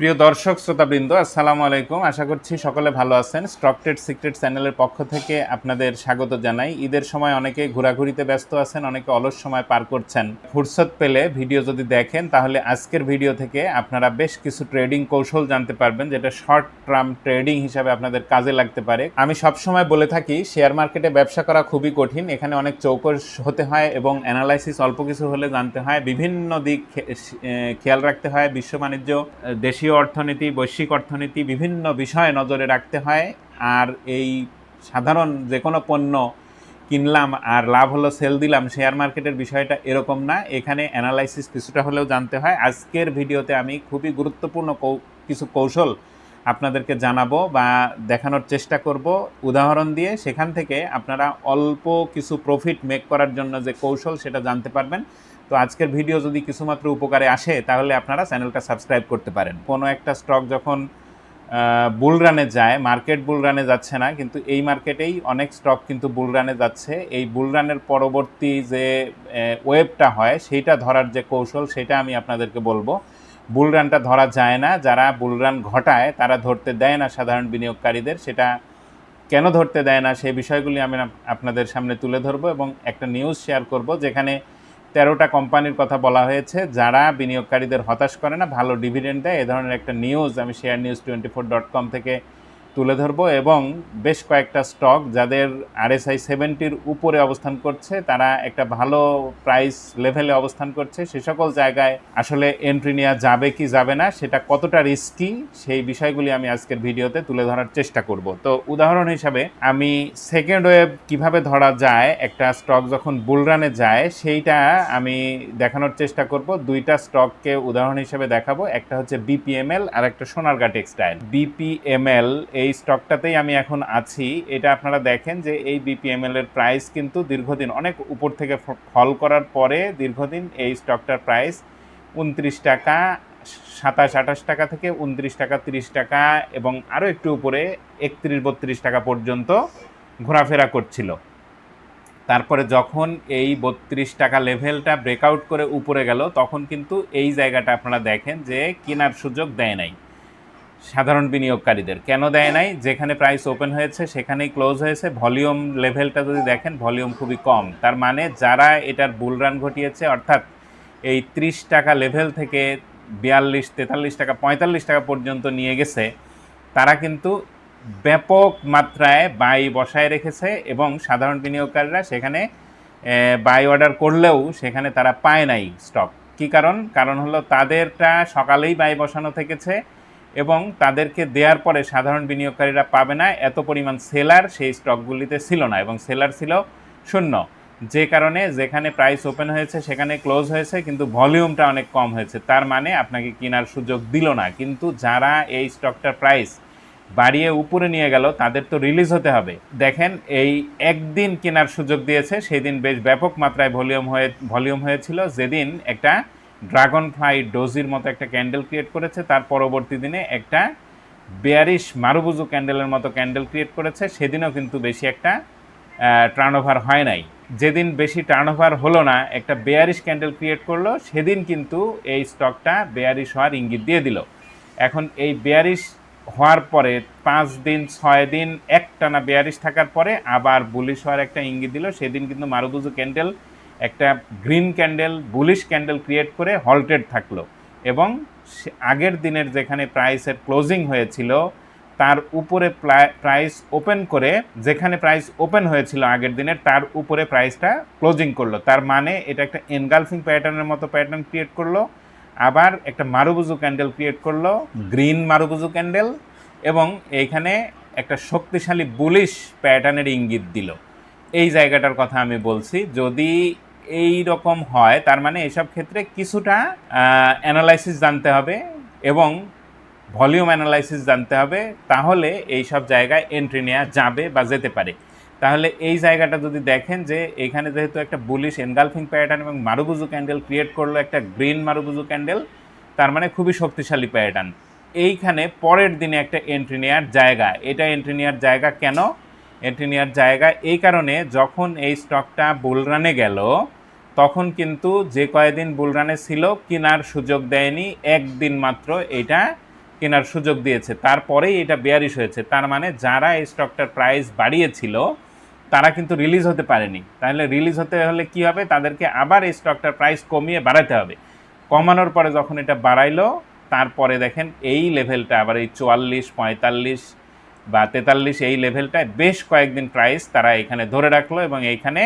প্রিয় দর্শক, শ্রোতাবৃন্দ, আসসালামু আলাইকুম। আশা করছি সকলে ভালো আছেন। স্টক সিক্রেট চ্যানেলের পক্ষ থেকে আপনাদের স্বাগত জানাই। ঈদের সময় অনেকে ঘোরাঘুরিতে ব্যস্ত আছেন, অনেকে অলস সময় পার করছেন। ফুরসত পেলে ভিডিও যদি দেখেন, তাহলে আজকের ভিডিও থেকে আপনারা বেশ কিছু ট্রেডিং কৌশল জানতে পারবেন, যেটা শর্ট টার্ম ট্রেডিং হিসাবে আপনাদের কাজে লাগতে পারে। আমি সবসময় বলে থাকি, শেয়ার মার্কেটে ব্যবসা করা খুবই কঠিন। এখানে অনেক চৌকস হতে হয় এবং অ্যানালাইসিস অল্প কিছু হলে জানতে হয়। বিভিন্ন দিক খেয়াল রাখতে হয়। বিশ্ব বাণিজ্য, দেশীয় অর্থনীতি, বৈশ্বিক অর্থনীতি বিভিন্ন বিষয়ে নজরে রাখতে হয় আর এই সাধারণ যে কোনো পণ্য কিনলাম আর লাভ হলো সেল দিলাম শেয়ার মার্কেটের বিষয়টা এরকম না। এখানে অ্যানালাইসিস কিছুটা হলেও জানতে হয়। আজকের ভিডিওতে আমি খুবই গুরুত্বপূর্ণ কিছু কৌশল আপনাদেরকে জানাব বা দেখানোর চেষ্টা করব। উদাহরণ দিয়ে সেখান থেকে আপনারা অল্প কিছু প্রফিট মেক করার জন্য যে কৌশল সেটা জানতে পারবেন। তো আজকের ভিডিও যদি কিছুমাত্র উপকারে আসে, তাহলে আপনারা চ্যানেলটা সাবস্ক্রাইব করতে পারেন। কোনো একটা স্টক যখন বুল রানে যায় মার্কেট বুল রানে যাচ্ছে না, কিন্তু এই মার্কেটেই অনেক স্টক কিন্তু বুল রানে যাচ্ছে। এই বুল রানের পরবর্তী যে ওয়েবটা হয়, সেইটা ধরার যে কৌশল, সেটা আমি আপনাদেরকে বলব। বুল রানটা ধরা যায় না। যারা বুল রান ঘটায়, তারা ধরতে দেয় না সাধারণ বিনিয়োগকারীদের। সেটা কেন ধরতে দেয় না, সেই বিষয়গুলি আমি আপনাদের সামনে তুলে ধরবো এবং একটা নিউজ শেয়ার করব, যেখানে তেরোটা কোম্পানির কথা বলা হয়েছে, যারা বিনিয়োগকারীদের হতাশ করে না, ভালো ডিভিডেন্ড দেয়। এ ধরনের একটা নিউজ আমি share news twenty four dot com থেকে তুলে ধরবো এবং বেশ কয়েকটা স্টক যাদের আরএসআই সেভেন্টির উপরে অবস্থান করছে, তারা একটা ভালো প্রাইস লেভেলে অবস্থান করছে। সে সকল জায়গায় আসলে এন্ট্রি নেওয়া যাবে কি যাবে না, সেটা কতটা রিস্কি সেই বিষয়গুলি আমি আজকের ভিডিওতে তুলে ধরার চেষ্টা করব। তো উদাহরণ হিসাবে, আমি সেকেন্ড ওয়েভ কীভাবে ধরা যায়, একটা স্টক যখন বুলরানে যায়, সেইটা আমি দেখানোর চেষ্টা করব। দুইটা স্টককে উদাহরণ হিসেবে দেখাবো, একটা হচ্ছে বিপিএমএল আর একটা সোনারগা টেক্সটাইল বিপিএমএল এই স্টকটাতেই আমি এখন আছি। এটা আপনারা দেখেন যে এই বিপিএমএল এর প্রাইস কিন্তু দীর্ঘদিন, অনেক উপর থেকে ফল করার পরে দীর্ঘদিন এই স্টকটার প্রাইস উনত্রিশ টাকা, সাতাশ, আঠাশ টাকা থেকে উনত্রিশ টাকা, তিরিশ টাকা এবং আরও একটু উপরে একত্রিশ, বত্রিশ টাকা পর্যন্ত ঘোরাফেরা করছিল। তারপরে যখন এই বত্রিশ টাকা লেভেলটা ব্রেকআউট করে উপরে গেল, তখন কিন্তু এই জায়গাটা আপনারা দেখেন যে কেনার সুযোগ দেয় নাই। সাধারণ বিনিয়োগকারীদের। কেন দেয় নাই? যেখানে প্রাইস ওপেন হয়েছে, সেখানেই ক্লোজ হয়েছে। ভলিউম লেভেলটা যদি দেখেন ভলিউম খুবই কম। তার মানে যারা এটার বুল রান ঘটিয়েছে, অর্থাৎ এই ত্রিশ টাকা লেভেল থেকে বিয়াল্লিশ, তেতাল্লিশ টাকা, পঁয়তাল্লিশ টাকা পর্যন্ত নিয়ে গেছে, তারা কিন্তু ব্যাপক মাত্রায় বাই বসায় রেখেছে এবং সাধারণ বিনিয়োগকারীরা সেখানে বাই অর্ডার করলেও সেখানে তারা পায় নাই স্টক কি কারণ? কারণ হলো তাদেরটা সকালেই বাই বসানো থেকেছে এবং তাদেরকে দেওয়ার পরে সাধারণ বিনিয়োগকারীরা পাবে না। এত পরিমাণ সেলার সেই স্টকগুলিতে ছিল না এবং সেলার ছিল শূন্য। যে কারণে যেখানে প্রাইস ওপেন হয়েছে সেখানে ক্লোজ হয়েছে, কিন্তু ভলিউমটা অনেক কম হয়েছে। তার মানে আপনাকে কেনার সুযোগ দিল না। কিন্তু যারা এই স্টকটার প্রাইস বাড়িয়ে উপরে নিয়ে গেল, তাদের তো রিলিজ হতে হবে। দেখেন, এই একদিন কেনার সুযোগ দিয়েছে। সেদিন বেশ ব্যাপক মাত্রায় ভলিউম হয়ে, ভলিউম হয়েছিল। যেদিন একটা ড্রাগন ফ্লাই ডোজির মতো একটা ক্যান্ডেল ক্রিয়েট করেছে। তার পরবর্তী দিনে একটা বেয়ারিশ মারুবুজু ক্যান্ডেলের মতো ক্যান্ডেল ক্রিয়েট করেছে। সেদিনও কিন্তু বেশি একটা টার্নওভার হয় নাই। যেদিন বেশি টার্নওভার হলো না, একটা বেয়ারিশ ক্যান্ডেল ক্রিয়েট করল, সেদিন কিন্তু এই স্টকটা বেয়ারিশ হওয়ার ইঙ্গিত দিয়ে দিল। এখন এই বেয়ারিশ হওয়ার পরে পাঁচ দিন, ছয় দিন, একটানা বেয়ারিশ থাকার পরে আবার বুলিশ হওয়ার একটা ইঙ্গিত দিল। সেদিন কিন্তু মারুবুজু ক্যান্ডেল একটা green candle, bullish candle create করে হল্টেড থাকল। এবং আগের দিনের যেখানে প্রাইসের ক্লোজিং হয়েছিল, তার উপরে প্রাইস ওপেন করে, যেখানে প্রাইস ওপেন হয়েছিল আগের দিনের, তার উপরে প্রাইসটা ক্লোজিং করল। তার মানে এটা একটা এনগালফিং প্যাটার্নের মতো প্যাটার্ন ক্রিয়েট করল। আবার একটা মারুবুজু ক্যান্ডেল ক্রিয়েট করল গ্রিন মারুবুজু ক্যান্ডেল, এবং এইখানে একটা শক্তিশালী বুলিশ প্যাটার্নের ইঙ্গিত দিল। এই জায়গাটার কথা আমি বলছি, যদি এই রকম হয়, তার মানে এসব ক্ষেত্রে কিছুটা অ্যানালাইসিস জানতে হবে এবং ভলিউম অ্যানালাইসিস জানতে হবে, তাহলে এই সব জায়গায় এন্ট্রি নেওয়া যাবে বা যেতে পারে। তাহলে এই জায়গাটা যদি দেখেন যে এখানে যেহেতু একটা বুলিশ এনগালফিং প্যাটার্ন এবং মারুবুজু ক্যান্ডেল ক্রিয়েট করল একটা গ্রিন মারুবুজু ক্যান্ডেল তার মানে খুবই শক্তিশালী প্যাটার্ন এইখানে পরের দিনে একটা এন্ট্রি নেওয়ার জায়গা। এটা এন্ট্রি নেওয়ার জায়গা কেন? এন্ট্রি নেওয়ার জায়গা এই কারণে যখন এই স্টকটা বুলরানে গেল তখন কিন্তু যে কয়দিন বুলরানে ছিল, কেনার সুযোগ দেয়নি, একদিন মাত্র এটা কেনার সুযোগ দিয়েছে। তারপরেই এটা বেয়ারিশ হয়েছে। তার মানে যারা এই স্টকটার প্রাইস বাড়িয়েছিল, তারা কিন্তু রিলিজ হতে পারেনি। তাহলে রিলিজ হতে হলে কি হবে? তাদেরকে আবার এই স্টকটার প্রাইস কমিয়ে বাড়াতে হবে। কমানোর পরে যখন এটা বাড়াইলো, তারপরে দেখেন এই লেভেলটা আবার এই চুয়াল্লিশ, পঁয়তাল্লিশ বা তেতাল্লিশ, এই লেভেলটায় বেশ কয়েকদিন প্রাইস তারা এখানে ধরে রাখল এবং এইখানে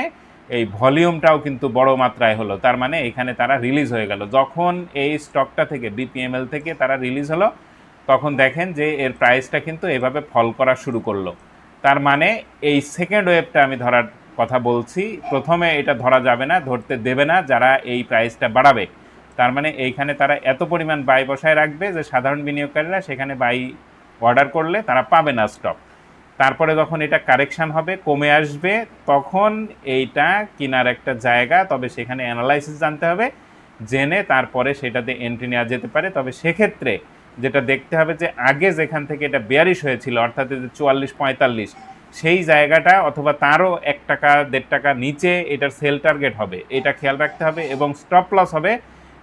এই ভলিউমটাও কিন্তু বড় মাত্রায় হলো। তার মানে এখানে তারা রিলিজ হয়ে গেল। যখন এই স্টকটা থেকে বিপিএমএল থেকে তারা রিলিজ হলো, তখন দেখেন যে এর প্রাইসটা কিন্তু এভাবে ফল করা শুরু করল। তার মানে এই সেকেন্ড ওয়েভটা আমি ধরার কথা বলছি। প্রথমে এটা ধরা যাবে না, ধরতে দেবে না যারা এই প্রাইসটা বাড়াবে। তার মানে এইখানে তারা এত পরিমাণ বাই বসায় রাখবে যে সাধারণ বিনিয়োগকারীরা সেখানে বাই অর্ডার করলে তারা পাবে না স্টক তারপরে যখন এটা কারেকশান হবে, কমে আসবে, তখন এইটা কেনার একটা জায়গা, তবে সেখানে অ্যানালাইসিস জানতে হবে। জেনে তারপরে সেটাতে এন্ট্রি নেওয়া যেতে পারে। তবে সেক্ষেত্রে যেটা দেখতে হবে যে, আগে যেখান থেকে এটা বেয়ারিশ হয়েছিল, অর্থাৎ চুয়াল্লিশ পঁয়তাল্লিশ, সেই জায়গাটা অথবা তারও এক টাকা, দেড় টাকা নিচে এটার সেল টার্গেট হবে। এটা খেয়াল রাখতে হবে এবং স্টপ লস হবে।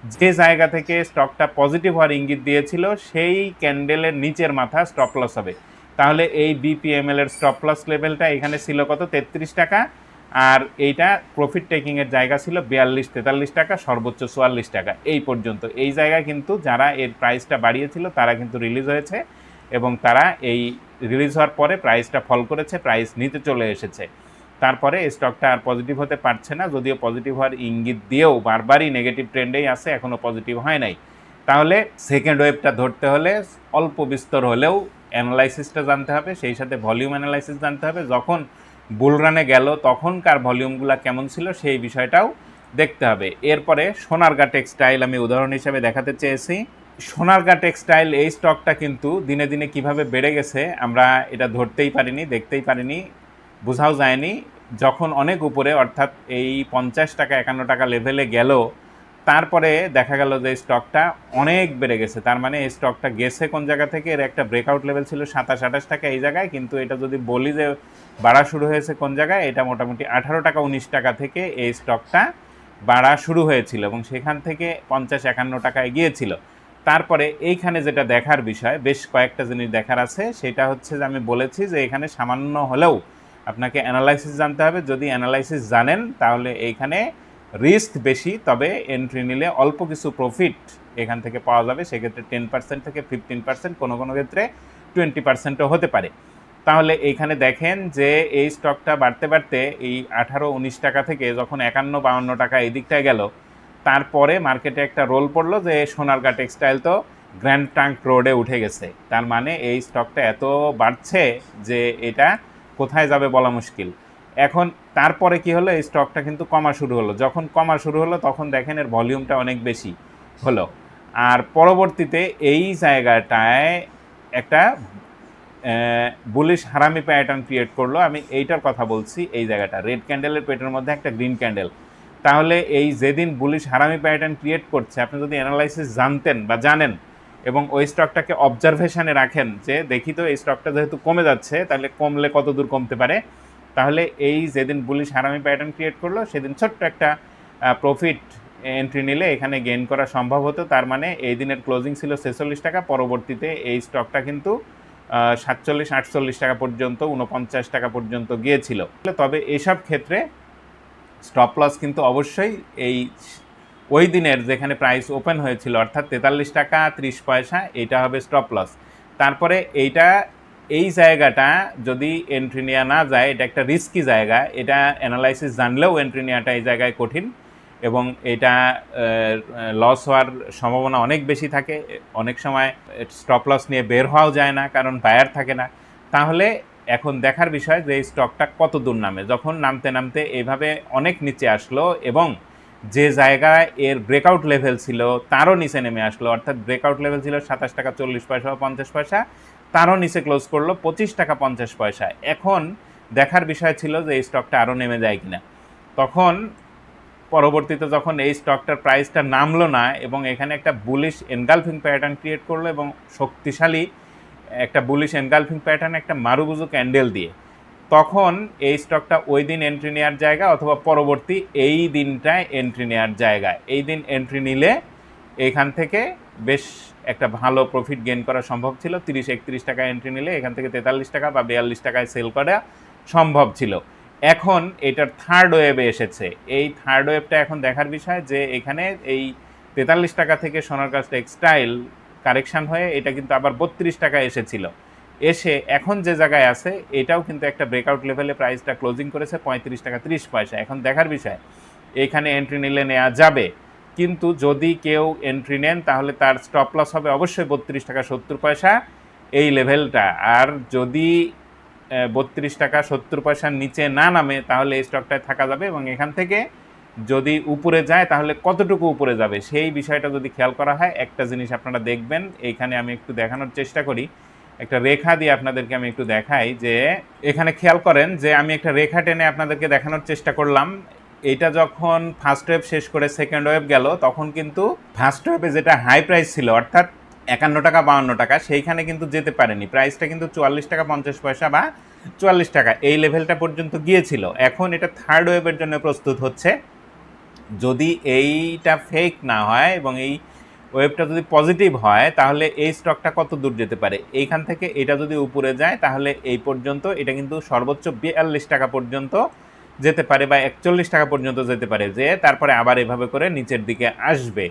যে জায়গা থেকে স্টকটা পজিটিভ হওয়ার ইঙ্গিত দিয়েছিল, সেই ক্যান্ডেলের নিচের মাথা স্টপ লস হবে। তাহলে এই বিপিএমএল এর স্টপ লস লেভেলটা এখানে ছিল কত? তেত্রিশ টাকা। আর এইটা প্রফিট টেকিংয়ের জায়গা ছিল বিয়াল্লিশ, তেতাল্লিশ টাকা, সর্বোচ্চ চুয়াল্লিশ টাকা। এই পর্যন্ত। এই জায়গায় কিন্তু যারা এর প্রাইসটা বাড়িয়েছিল, তারা কিন্তু রিলিজ হয়েছে এবং তারা এই রিলিজ হওয়ার পরে প্রাইসটা ফল করেছে প্রাইস নিতে চলে এসেছে। তারপরে স্টকটা আর পজিটিভ হতে পারছে না, যদিও পজিটিভ হওয়ার ইঙ্গিত দিয়েও বারবারই নেগেটিভ ট্রেন্ডেই আছে এখনও পজিটিভ হয় নাই। তাহলে সেকেন্ড ওয়েভটা ধরতে হলে অল্প বিস্তর হলেও অ্যানালাইসিসটা জানতে হবে, সেই সাথে ভলিউম অ্যানালাইসিস জানতে হবে। যখন বুলরানে গেল, তখনকার ভলিউমগুলো কেমন ছিল সেই বিষয়টাও দেখতে হবে। এরপরে সোনারগা টেক্সটাইল আমি উদাহরণ হিসেবে দেখাতে চেয়েছি। সোনারগা টেক্সটাইল এই স্টকটা কিন্তু দিনে দিনে কীভাবে বেড়ে গেছে, আমরা এটা ধরতেই পারিনি, দেখতেই পারিনি, বোঝাও যায়নি। যখন অনেক উপরে, অর্থাৎ এই পঞ্চাশ টাকা, একান্ন টাকা লেভেলে গেল তারপরে দেখা গেল যে স্টকটা অনেক বেড়ে গেছে। তার মানে এই স্টকটা গেছে কোন জায়গা থেকে? এর একটা ব্রেকআউট লেভেল ছিল সাতাশ, আঠাশ টাকা এই জায়গায়। কিন্তু এটা যদি বলি যে বাড়া শুরু হয়েছে কোন জায়গায়, এটা মোটামুটি আঠারো টাকা, উনিশ টাকা থেকে এই স্টকটা বাড়া শুরু হয়েছিল এবং সেখান থেকে পঞ্চাশ, একান্ন টাকায় গিয়েছিল। তারপরে এইখানে যেটা দেখার বিষয়, বেশ কয়েকটা জিনিস দেখার আছে। সেটা হচ্ছে যে আমি বলেছি যে এখানে সামান্য হলেও আপনাকে অ্যানালাইসিস জানতে হবে। যদি অ্যানালাইসিস জানেন, তাহলে এইখানে রিস্ক বেশি, তবে এন্ট্রি নিলে অল্প কিছু প্রফিট এখান থেকে পাওয়া যাবে। সেক্ষেত্রে টেন পার্সেন্ট থেকে ফিফটিন পার্সেন্ট কোনো কোনো ক্ষেত্রে টোয়েন্টি পার্সেন্টও হতে পারে। তাহলে এইখানে দেখেন যে এই স্টকটা বাড়তে বাড়তে এই আঠারো উনিশ টাকা থেকে যখন একান্ন বাউন্ন টাকা এই দিকটায় গেল, তারপরে মার্কেটে একটা রোল পড়ল যে সোনারগা টেক্সটাইল তো গ্র্যান্ড ট্রাঙ্ক রোডে উঠে গেছে। তার মানে এই স্টকটা এত বাড়ছে যে এটা কোথায় যাবে বলা মুশকিল। এখন তারপরে কি হলো? এই স্টকটা কিন্তু কমা শুরু হলো। যখন কমা শুরু হলো, তখন দেখেন এর ভলিউমটা অনেক বেশি হলো। আর পরবর্তীতে এই জায়গাটায় একটা বুলিশ হারামি প্যাটার্ন ক্রিয়েট করল। আমি এইটার কথা বলছি, এই জায়গাটা। রেড ক্যান্ডেলের পেটের মধ্যে একটা গ্রিন ক্যান্ডেল তাহলে এই যেদিন বুলিশ হারামি প্যাটার্ন ক্রিয়েট করছে, আপনি যদি অ্যানালাইসিস জানতেন বা জানেন এবং ওই স্টকটাকে অবজারভেশনে রাখেন যে, দেখি তো, এই স্টকটা যেহেতু কমে যাচ্ছে, তাহলে কমলে কত দূর কমতে পারে? তাহলে এই যেদিন বুলিশ হারামি প্যাটার্ন ক্রিয়েট করল, সেদিন ছোট্ট একটা প্রফিট এন্ট্রি নিলে এখানে গেইন করা সম্ভব হতো। তার মানে এই দিনের ক্লোজিং ছিল ছেচল্লিশ টাকা, পরবর্তীতে এই স্টকটা কিন্তু সাতচল্লিশ, আটচল্লিশ টাকা পর্যন্ত উনপঞ্চাশ টাকা পর্যন্ত গিয়েছিল। তবে এসব ক্ষেত্রে স্টপ লস কিন্তু অবশ্যই এই ওই দিনের যেখানে প্রাইস ওপেন হয়েছিল, অর্থাৎ তেতাল্লিশ টাকা, ত্রিশ পয়সা এইটা হবে স্টপ লস তারপরে এইটা এই জায়গাটা যদি এন্ট্রি নেওয়া না যায়, এটা একটা রিস্কি জায়গা। এটা অ্যানালাইসিস জানলেও এন্ট্রি নেওয়াটা এই জায়গায় কঠিন এবং এটা লস হওয়ার সম্ভাবনা অনেক বেশি থাকে। অনেক সময় স্টপ লস নিয়ে বের হওয়াও যায় না, কারণ বায়ার থাকে না। তাহলে এখন দেখার বিষয় যে এই স্টকটা কত দূর নামে। যখন নামতে নামতে এইভাবে অনেক নিচে আসলো এবং যে জায়গায় এর ব্রেকআউট লেভেল ছিল, তারও নিচে নেমে আসলো। অর্থাৎ ব্রেকআউট লেভেল ছিল সাতাশ টাকা, চল্লিশ পয়সা বা পঞ্চাশ পয়সা। তারও নিচে ক্লোজ করল, পঁচিশ টাকা পঞ্চাশ পয়সা। এখন দেখার বিষয় ছিল যে এই স্টকটা আরও নেমে যায় কিনা। তখন পরবর্তীতে যখন এই স্টকটার প্রাইসটা নামলো না এবং এখানে একটা বুলিশ এনগালফিং প্যাটার্ন ক্রিয়েট করল এবং শক্তিশালী একটা বুলিশ এনগালফিং প্যাটার্ন একটা মারুবুজু ক্যান্ডেল দিয়ে, তখন এই স্টকটা ওই দিন এন্ট্রি নেওয়ার জায়গা অথবা পরবর্তী এই দিনটায় এন্ট্রি নেওয়ার জায়গা। এই দিন এন্ট্রি নিলে এখান থেকে বেশ একটা ভালো প্রফিট গেইন করা সম্ভব ছিল। তিরিশ, একত্রিশ টাকা এন্ট্রি নিলে এখান থেকে তেতাল্লিশ টাকা বা বিয়াল্লিশ টাকায় সেল করা সম্ভব ছিল। এখন এটার থার্ড ওয়েভে এসেছে। এই থার্ড ওয়েবটা এখন দেখার বিষয় যে এখানে এই তেতাল্লিশ টাকা থেকে সোনারগাছ টেক্সটাইল কারেকশন হয়ে এটা কিন্তু আবার বত্রিশ টাকা এসেছিল। এসে এখন যে জায়গায় আছে, এটাও কিন্তু একটা ব্রেকআউট লেভেলে প্রাইসটা ক্লোজিং করেছে পঁয়ত্রিশ টাকা ত্রিশ পয়সা। এখন দেখার বিষয়, এখানে এন্ট্রি নিলে নেওয়া যাবে। কিন্তু যদি কেউ এন্ট্রি নেন, তাহলে তার স্টপ লস হবে অবশ্যই বত্রিশ টাকা সত্তর পয়সা এই লেভেলটা আর যদি বত্রিশ টাকা সত্তর পয়সার নিচে না নামে, তাহলে এই স্টকটায় থাকা যাবে এবং এখান থেকে যদি উপরে যায়, তাহলে কতটুকু উপরে যাবে? সেই বিষয়টা যদি খেয়াল করা হয়, একটা জিনিস আপনারা দেখবেন এইখানে আমি একটু দেখানোর চেষ্টা করি। একটা রেখা দিয়ে আপনাদেরকে আমি একটু দেখাই যে, এখানে খেয়াল করেন যে, আমি একটা রেখা টেনে আপনাদেরকে দেখানোর চেষ্টা করলাম। এটা যখন ফার্স্ট ওয়েভ শেষ করে সেকেন্ড ওয়েভ গেল, তখন কিন্তু ফার্স্ট ওয়েভে যেটা হাই প্রাইস ছিল, অর্থাৎ একান্ন টাকা, বাউন্ন টাকা, সেইখানে কিন্তু যেতে পারেনি। প্রাইসটা কিন্তু চুয়াল্লিশ টাকা, পঞ্চাশ পয়সা বা চুয়াল্লিশ টাকা, এই লেভেলটা পর্যন্ত গিয়েছিল। এখন এটা থার্ড ওয়েভের জন্য প্রস্তুত হচ্ছে। যদি এইটা ফেক না হয় এবং এই ওয়েবটা যদি পজিটিভ হয়, তাহলে এই স্টকটা কত দূর যেতে পারে? এইখান থেকে এটা যদি উপরে যায়, তাহলে এই পর্যন্ত এটা কিন্তু সর্বোচ্চ বিয়াল্লিশ টাকা পর্যন্ত যেতে পারে বা একচল্লিশ টাকা পর্যন্ত যেতে পারে যে তারপরে আবার এভাবে করে নিচের দিকে আসবে।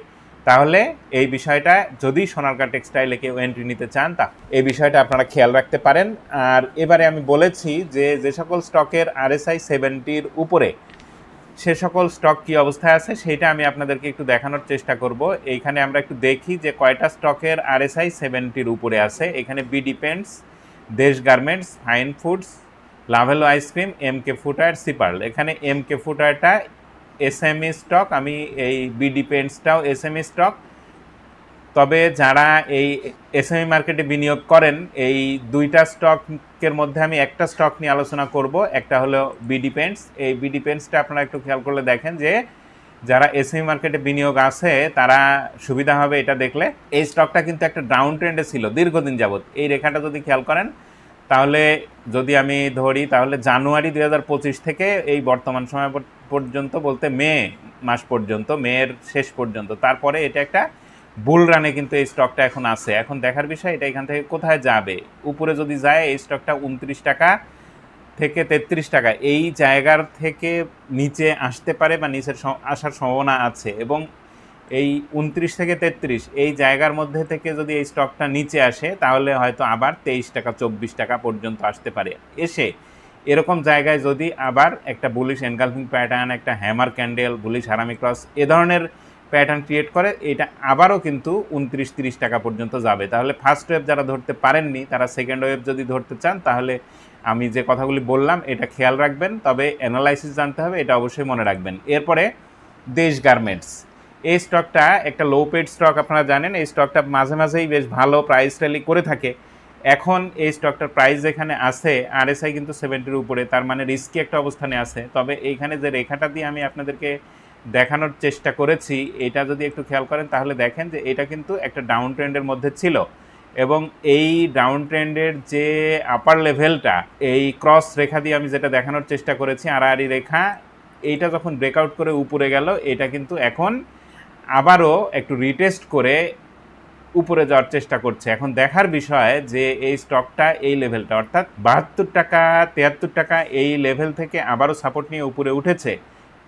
তাহলে এই বিষয়টা যদি সোনারকা টেক্সটাইলে কেউ এন্ট্রি নিতে চান, তা এই বিষয়টা আপনারা খেয়াল রাখতে পারেন। আর এবারে আমি বলেছি যে যে সকল স্টকের আরএসআই সেভেন্টির উপরে সে সকল স্টক কি অবস্থায় আছে, সেইটা আমি আপনাদেরকে একটু দেখানোর চেষ্টা করব। এইখানে আমরা একটু দেখি যে কয়টা স্টকের আরএসআই সেভেন্টির উপরে আছে। এখানে B depends Desh garments fine foods Lovello ice cream M K ফুটার সিপার্ল এখানে এম কে ফুটারটা ই স্টক আমি এই বি এম ই স্টক তবে যারা এই এসএমই মার্কেটে বিনিয়োগ করেন, এই দুইটা স্টকের মধ্যে আমি একটা স্টক নিয়ে আলোচনা করব, একটা হলো বি ডিপেন্ডস এই বি ডিপেন্ডসটা আপনারা একটু খেয়াল করলে দেখেন যে, যারা এসএমই মার্কেটে বিনিয়োগ আছে, তারা সুবিধা হবে এটা দেখলে। এই স্টকটা কিন্তু একটা ডাউন ট্রেন্ডে ছিল দীর্ঘদিন যাবত এই রেখাটা যদি খেয়াল করেন তাহলে যদি আমি ধরি, তাহলে জানুয়ারি দু হাজার পঁচিশ থেকে এই বর্তমান সময় পর্যন্ত বলতে মে মাস পর্যন্ত, মেয়ের শেষ পর্যন্ত। তারপরে এটা একটা বুল রানে কিন্তু এই স্টকটা এখন আছে। এখন দেখার বিষয় এটা এখান থেকে কোথায় যাবে? উপরে যদি যায়, এই স্টকটা উনত্রিশ টাকা থেকে তেত্রিশ টাকা। এই জায়গার থেকে নিচে আসতে পারে বা নিচের আসার সম্ভাবনা আছে। এবং এই উনত্রিশ থেকে তেত্রিশ, এই জায়গার মধ্যে থেকে যদি এই স্টকটা নিচে আসে, তাহলে হয়তো আবার তেইশ টাকা, চব্বিশ টাকা পর্যন্ত আসতে পারে। এসে এরকম জায়গায় যদি আবার একটা বুলিশ এনগালফিং প্যাটার্ন একটা hammer candle bullish harami cross এ ধরনের প্যাটার্ন ক্রিয়েট করে, এটা আবারও কিন্তু উনত্রিশ, তিরিশ টাকা পর্যন্ত যাবে। তাহলে ফার্স্ট ওয়েভ যারা ধরতে পারেননি, তারা সেকেন্ড ওয়েভ যদি ধরতে চান, তাহলে আমি যে কথাগুলি বললাম, এটা খেয়াল রাখবেন। তবে অ্যানালাইসিস জানতে হবে, এটা অবশ্যই মনে রাখবেন। এরপরে দেশ গার্মেন্টস এই স্টকটা একটা লো পেড স্টক আপনারা জানেন, এই স্টকটা মাঝে মাঝেই বেশ ভালো প্রাইস র্যালি করে থাকে। এখন এই স্টকটার প্রাইস যেখানে আছে আরএসআই কিন্তু সেভেন্টির উপরে, তার মানে রিস্কি একটা অবস্থানে আছে। তবে এইখানে যে রেখাটা দিয়ে আমি আপনাদেরকে দেখানোর চেষ্টা করেছি, এটা যদি একটু খেয়াল করেন, তাহলে দেখেন যে এটা কিন্তু একটা ডাউন ট্রেন্ডের মধ্যে ছিল। এবং এই ডাউন ট্রেন্ডের যে আপার লেভেলটা এই ক্রস রেখা দিয়ে আমি যেটা দেখানোর চেষ্টা করেছি, আড়াআড়ি রেখা, এইটা যখন ব্রেকআউট করে উপরে গেল, এটা কিন্তু এখন আবারও একটু রিটেস্ট করে উপরে যাওয়ার চেষ্টা করছে। এখন দেখার বিষয় যে এই স্টকটা এই লেভেলটা অর্থাৎ বাহাত্তর টাকা, তিয়াত্তর টাকা এই লেভেল থেকে আবারও সাপোর্ট নিয়ে উপরে উঠেছে।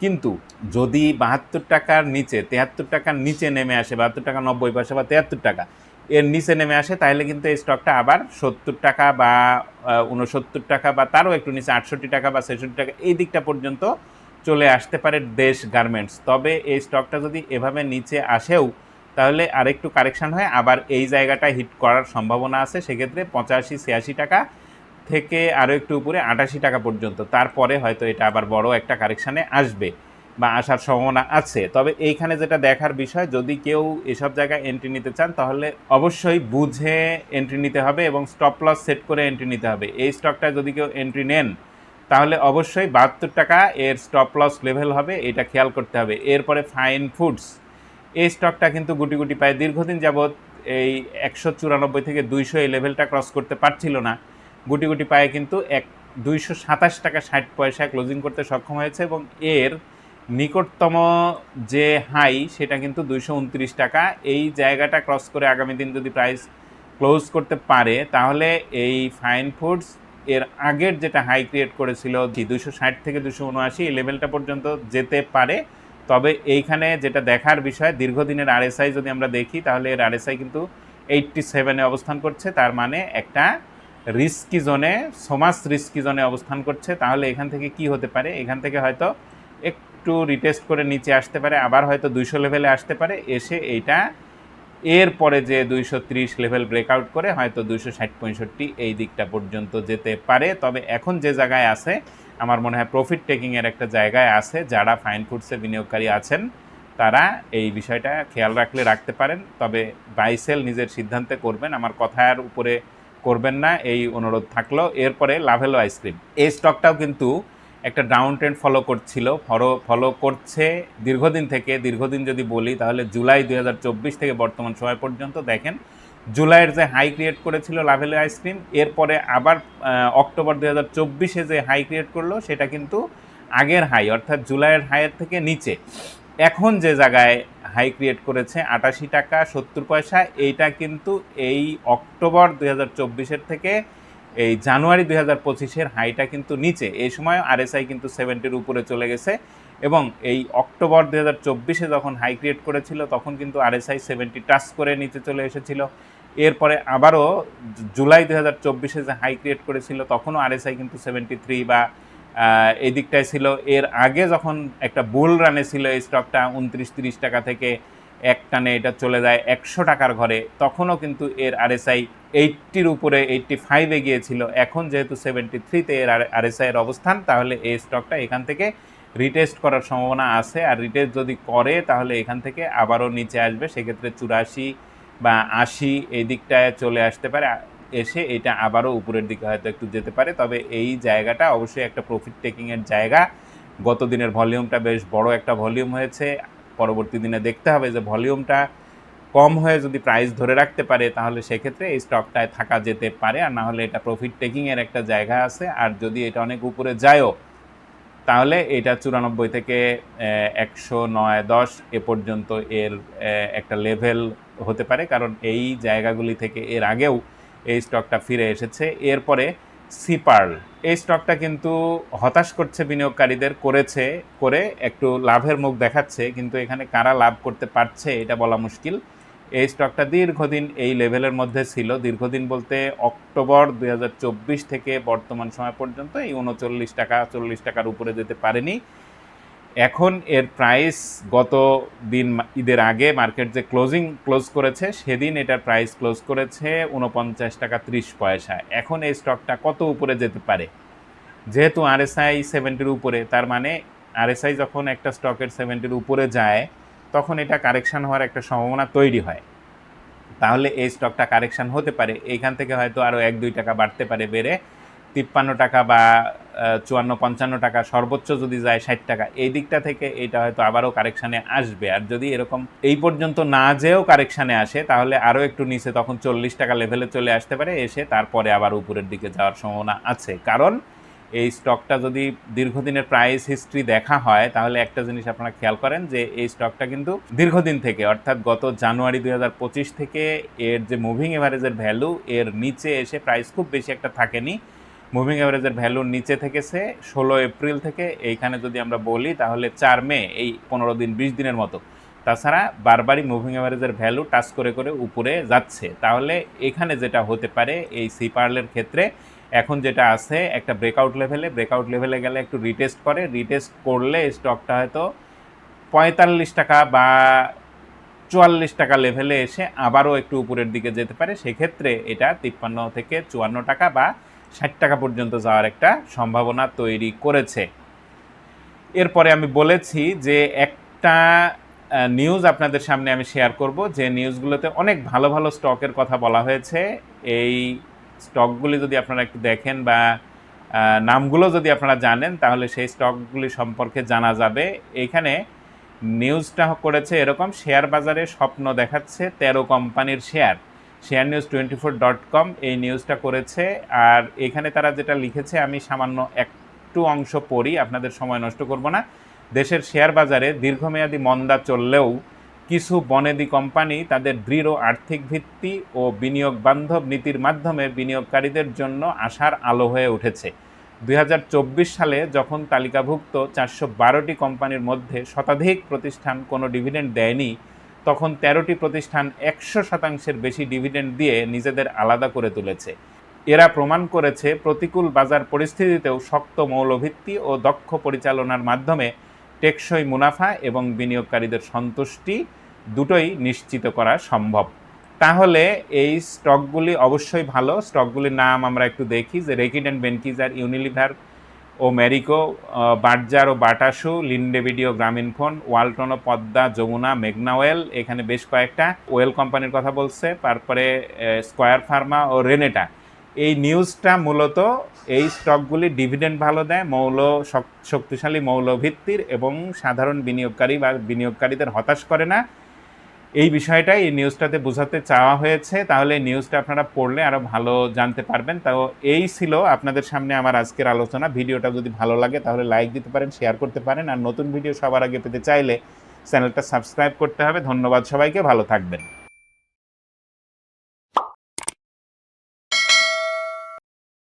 কিন্তু যদি বাহাত্তর টাকার নিচে তেহাত্তর টাকার নিচে নেমে আসে, বাহাত্তর টাকা নব্বই পয়সা বা তেহাত্তর টাকা, এর নিচে নেমে আসে, তাহলে কিন্তু এই স্টকটা আবার সত্তর টাকা বা উনসত্তর টাকা বা তারও একটু নিচে আটষট্টি টাকা বা ছেষট্টি টাকা, এই দিকটা পর্যন্ত চলে আসতে পারে দেশ গার্মেন্টস তবে এই স্টকটা যদি এভাবে নিচে আসেও, তাহলে আরেকটু কারেকশন হয়। আবার এই জায়গাটা হিট করার সম্ভাবনা আছে। সেক্ষেত্রে পঁচাশি, ছিয়াশি টাকা থেকে আরও একটু উপরে আটাশি টাকা পর্যন্ত। তারপরে হয়তো এটা আবার বড় একটা কারেকশানে আসবে বা আসার সম্ভাবনা আছে। তবে এইখানে যেটা দেখার বিষয়, যদি কেউ এসব জায়গায় এন্ট্রি নিতে চান, তাহলে অবশ্যই বুঝে এন্ট্রি নিতে হবে এবং স্টপ লস সেট করে এন্ট্রি নিতে হবে। এই স্টকটা যদি কেউ এন্ট্রি নেন তাহলে অবশ্যই বাহাত্তর টাকা এর স্টপ লস লেভেল হবে, এটা খেয়াল করতে হবে। এরপরে ফাইন ফুডস এই স্টকটা কিন্তু গুটি গুটি পায় দীর্ঘদিন যাবৎ এই একশো চুরানব্বই থেকে দুইশো এই লেভেলটা ক্রস করতে পারছিল না। গুটি গুটি পায়ে কিন্তু এক দুইশো সাতাশ টাকা ষাট পয়সায় ক্লোজিং করতে সক্ষম হয়েছে এবং এর নিকটতম যে হাই সেটা কিন্তু দুইশো উনত্রিশ টাকা। এই জায়গাটা ক্রস করে আগামী দিন যদি প্রাইস ক্লোজ করতে পারে, তাহলে এই ফাইন ফুডস এর আগের যেটা হাই ক্রিয়েট করেছিল দুশো ষাট থেকে দুশো উনআশি, এই লেভেলটা পর্যন্ত যেতে পারে। তবে এইখানে যেটা দেখার বিষয়, দীর্ঘদিনের আরএসআই যদি আমরা দেখি, তাহলে এর আরএসআই কিন্তু এইটটি সেভেনে অবস্থান করছে। তার মানে একটা রিস্কি জোনে সমাজ রিস্কি জোনে অবস্থান করছে। তাহলে এখান থেকে কি হতে পারে? এখান থেকে হয়তো একটু রিটেস্ট করে নিচে আসতে পারে, আবার হয়তো দুইশো লেভেলে আসতে পারে। এসে এইটা এরপরে যে দুইশো ত্রিশ লেভেল ব্রেকআউট করে হয়তো দুইশো ষাট পঁয়ষট্টি এই দিকটা পর্যন্ত যেতে পারে। তবে এখন যে জায়গায় আছে, আমার মনে হয় প্রফিট টেকিংয়ের একটা জায়গায় আছে। যারা ফাইন ফুডসে বিনিয়োগকারী আছেন, তারা এই বিষয়টা খেয়াল রাখলে রাখতে পারেন। তবে বাইসেল নিজের সিদ্ধান্তে করবেন, আমার কথার উপরে করবেন না, এই অনুরোধ থাকল। এরপরে লাভেলো আইসক্রিম এই স্টকটাও কিন্তু একটা ডাউন ট্রেন্ড ফলো করছিল ফলো ফলো করছে দীর্ঘদিন থেকে, দীর্ঘদিন যদি বলি তাহলে জুলাই দু হাজার চব্বিশ থেকে বর্তমান সময় পর্যন্ত দেখেন, জুলাইয়ের যে হাই ক্রিয়েট করেছিল লাভেলো আইসক্রিম এরপরে আবার অক্টোবর দুই হাজার চব্বিশে যে হাই ক্রিয়েট করল সেটা কিন্তু আগের হাই অর্থাৎ জুলাইয়ের হাইয়ের থেকে নিচে। এখন যে জায়গায় হাই ক্রিয়েট করেছে আটাশি টাকা সত্তর পয়সা, এইটা কিন্তু এই অক্টোবর দুই হাজার থেকে এই জানুয়ারি দুই হাজার পঁচিশের হাইটা কিন্তু নিচে। এই সময় আরএসআই কিন্তু সেভেন্টির উপরে চলে গেছে এবং এই অক্টোবর দুই হাজার চব্বিশে যখন হাই ক্রিয়েট করেছিল, তখন কিন্তু আরএসআই সেভেন্টি টাচ করে নিচে চলে এসেছিল। এরপরে আবারও জুলাই দুই হাজার চব্বিশে যে হাই ক্রিয়েট করেছিল, তখনও আরএসআই কিন্তু সেভেন্টি থ্রি বা এই দিকটায় ছিল। এর আগে যখন একটা বুল রানে ছিল, এই স্টকটা উনত্রিশ তিরিশ টাকা থেকে এক টানে এটা চলে যায় একশো টাকার ঘরে, তখনও কিন্তু এর আরএসআই এইটটির উপরে, এইটটি ফাইভে গিয়েছিল। এখন যেহেতু সেভেন্টি থ্রিতে এর আরএসআই এর অবস্থান, তাহলে এই স্টকটা এখান থেকে রিটেস্ট করার সম্ভাবনা আছে। আর রিটেস্ট যদি করে, তাহলে এখান থেকে আবারও নিচে আসবে। সেক্ষেত্রে চুরাশি বা আশি এই দিকটায় চলে আসতে পারে। এসে এটা আবারও উপরের দিকে হয়তো একটু যেতে পারে। তবে এই জায়গাটা অবশ্যই একটা প্রফিট টেকিংয়ের জায়গা। গত দিনের ভলিউমটা বেশ বড় একটা ভলিউম হয়েছে। পরবর্তী দিনে দেখতে হবে যে ভলিউমটা কম হয়ে যদি প্রাইস ধরে রাখতে পারে, তাহলে সেক্ষেত্রে এই স্টকটায় থাকা যেতে পারে। আর না হলে এটা প্রফিট টেকিংয়ের একটা জায়গা আছে। আর যদি এটা অনেক উপরে যায়ও, তাহলে এটা চুরানব্বই থেকে একশো নয়, দশ এ পর্যন্ত এর একটা লেভেল হতে পারে। কারণ এই জায়গাগুলি থেকে এর আগেও এই স্টকটা ফিরে এসেছে। এরপরে সিপার্ল এই স্টকটা কিন্তু হতাশ করছে বিনিয়োগকারীদের, করেছে, করে একটু লাভের মুখ দেখাচ্ছে। কিন্তু এখানে কারা লাভ করতে পারছে, এটা বলা মুশকিল। এই স্টকটা দীর্ঘদিন এই লেভেলের মধ্যে ছিল। দীর্ঘদিন বলতে অক্টোবর দু হাজার চব্বিশ থেকে বর্তমান সময় পর্যন্ত এই উনচল্লিশ টাকা, চল্লিশ টাকার উপরে যেতে পারেনি। এখন এর প্রাইস গত দিন ঈদের আগে মার্কেট যে ক্লোজিং ক্লোজ করেছে, সেদিন এটার প্রাইস ক্লোজ করেছে উনপঞ্চাশ টাকা ত্রিশ পয়সা। এখন এই স্টকটা কত উপরে যেতে পারে? যেহেতু আরএসআই সেভেন্টির উপরে, তার মানে আরএসআই যখন একটা স্টকের সেভেন্টির উপরে যায় তখন এটা কারেকশান হওয়ার একটা সম্ভাবনা তৈরি হয়। তাহলে এই স্টকটা কারেকশান হতে পারে। এইখান থেকে হয়তো আরও এক, দুই টাকা বাড়তে পারে, বেড়ে তিপ্পান্ন টাকা বা চুয়ান্ন, পঞ্চান্ন টাকা সর্বোচ্চ যদি যায় ষাট টাকা। এই দিকটা থেকে এটা হয়তো আবারও কারেকশানে আসবে। আর যদি এরকম এই পর্যন্ত না যেও কারেকশানে আসে, তাহলে আরও একটু নিচে তখন চল্লিশ টাকা লেভেলে চলে আসতে পারে। এসে তারপরে আবার উপরের দিকে যাওয়ার সম্ভাবনা আছে। কারণ এই স্টকটা যদি দীর্ঘদিনের প্রাইস হিস্ট্রি দেখা হয়, তাহলে একটা জিনিস আপনারা খেয়াল করেন যে এই স্টকটা কিন্তু দীর্ঘদিন থেকে, অর্থাৎ গত জানুয়ারি দু হাজার পঁচিশ থেকে এর যে মুভিং এভারেজের ভ্যালু এর নিচে এসে প্রাইস খুব বেশি একটা থাকেনি। মুভিং অ্যাভারেজের ভ্যালুর নিচে থেকেছে ষোলো এপ্রিল থেকে, এইখানে যদি আমরা বলি তাহলে চার মে, এই পনেরো দিন, বিশ দিনের মতো। তাছাড়া বারবারই মুভিং অ্যাভারেজের ভ্যালু টাচ করে করে উপরে যাচ্ছে। তাহলে এখানে যেটা হতে পারে, এই সিপার্লের ক্ষেত্রে এখন যেটা আছে, একটা ব্রেকআউট লেভেলে ব্রেকআউট লেভেলে গেলে একটু রিটেস্ট করে রিটেস্ট করলে স্টকটা হয়তো পঁয়তাল্লিশ টাকা বা চুয়াল্লিশ টাকা লেভেলে এসে আবারও একটু উপরের দিকে যেতে পারে। সেক্ষেত্রে এটা তিপ্পান্ন থেকে চুয়ান্ন টাকা বা ষাট টাকা পর্যন্ত যাওয়ার একটা সম্ভাবনা তৈরি করেছে। এরপরে আমি বলেছি যে একটা নিউজ আপনাদের সামনে আমি শেয়ার করব। যে নিউজগুলোতে অনেক ভালো ভালো স্টকের কথা বলা হয়েছে। এই স্টকগুলি যদি আপনারা একটু দেখেন বা নামগুলো যদি আপনারা জানেন, তাহলে সেই স্টকগুলি সম্পর্কে জানা যাবে। এখানে নিউজটা করেছে এরকম, শেয়ার বাজারে স্বপ্ন দেখাচ্ছে তেরো কোম্পানির share share news twenty four dot com, এই নিউজটা করেছে। আর এখানে তারা যেটা লিখেছে, আমি সামান্য একটু অংশ পড়ি, আপনাদের সময় নষ্ট করব না। দেশের শেয়ার বাজারে দীর্ঘমেয়াদী মন্দা চললেও কিছু বনেদি কোম্পানি তাদের দৃঢ় আর্থিক ভিত্তি ও বিনিয়োগ বান্ধব নীতির মাধ্যমে বিনিয়োগকারীদের জন্য আশার আলো হয়ে উঠেছে। দুই হাজার চব্বিশ সালে যখন তালিকাভুক্ত চারশো বারোটি কোম্পানির মধ্যে শতাধিক প্রতিষ্ঠান কোনো ডিভিডেন্ড দেয়নি, তখন তেরোটি প্রতিষ্ঠান একশো শতাংশের বেশি ডিভিডেন্ড দিয়ে নিজেদের আলাদা করে তুলেছে। এরা প্রমাণ করেছে প্রতিকূল বাজার পরিস্থিতিতেও শক্ত মৌলভিত্তি ও দক্ষ পরিচালনার মাধ্যমে টেকসই মুনাফা এবং বিনিয়োগকারীদের সন্তুষ্টি দুটোই নিশ্চিত করা সম্ভব। তাহলে এই স্টকগুলি অবশ্যই ভালো। স্টকগুলির নাম আমরা একটু দেখি যে রেকিড অ্যান্ড বেনকিজার ইউনিলিভার ও ম্যারিকো আহ, বার্জার ও বাটাসু লিন্ডে ভিডিও গ্রামীণ ফোন ওয়ালটন ও পদ্মা যমুনা মেঘনা ওয়েল এখানে বেশ কয়েকটা। ওয়েল কোম্পানির কথা বলছে তারপরে স্কোয়ার ফার্মা ও রেনেটা। এই নিউজটা মূলত এই স্টকগুলি ডিভিডেন্ড ভালো দেয় মৌল শক্তিশালী মৌলভিত্তির এবং সাধারণ বিনিয়োগকারী বা বিনিয়োগকারীদের হতাশ করে না। এই বিষয়টাই এই নিউজটাতে বোঝাতে চাওয়া হয়েছে। তাহলে নিউজটা আপনারা পড়লে আরও ভালো জানতে পারবেন। তাও এই ছিল আপনাদের সামনে আমার আজকের আলোচনা। ভিডিওটা যদি ভালো লাগে তাহলে লাইক দিতে পারেন শেয়ার করতে পারেন। আর নতুন ভিডিও সবার আগে পেতে চাইলে চ্যানেলটা সাবস্ক্রাইব করতে হবে। ধন্যবাদ সবাইকে। ভালো থাকবেন।